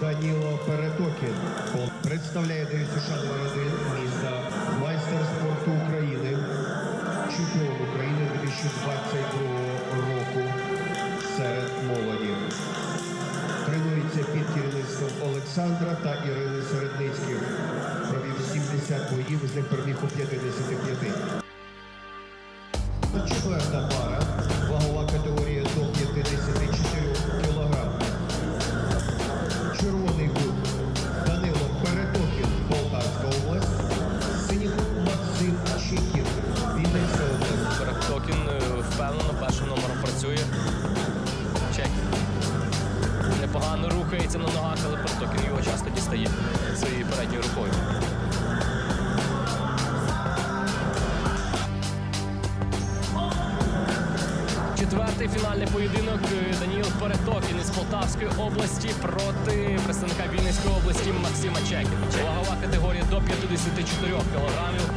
Даніло Перетокін. Представляє номер 1 міста майстер спорту України, чемпіон України 2022 року серед молоді. Тренується під керівництвом Олександра та Ірини Середницьких. Провів 70 боїв, з них переміг у 55. Четверта пара. Непогано на ногах, але Перектокін його часто дістає своєю передньою рукою. Четвертий фінальний поєдинок е, Даніл Перетокін із Полтавської області проти представника Вінницької області Максима Чекіна. Вагова категорія до 54 кілограмів.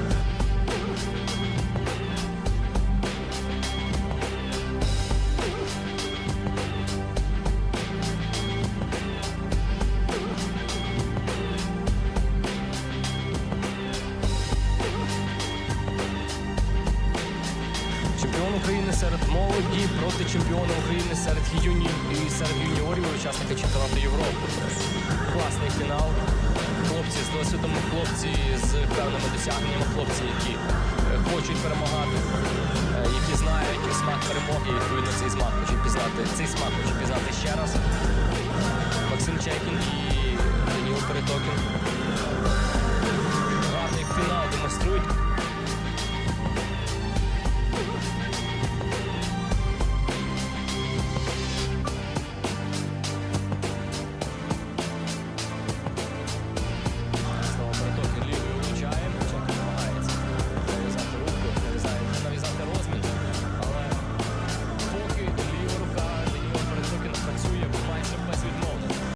Чемпіон України серед молоді проти чемпіона України серед юнів і серед юніорів учасника чемпіонату Європи. Класний фінал. Хлопці з досвідом, хлопці з певними досягненнями, хлопці, які е, хочуть перемагати, е, які знають смак перемоги, відповідно цей смак хочуть пізнати. Цей смак хочуть пізнати ще раз. Максим Чекін і Даніл Перетокін.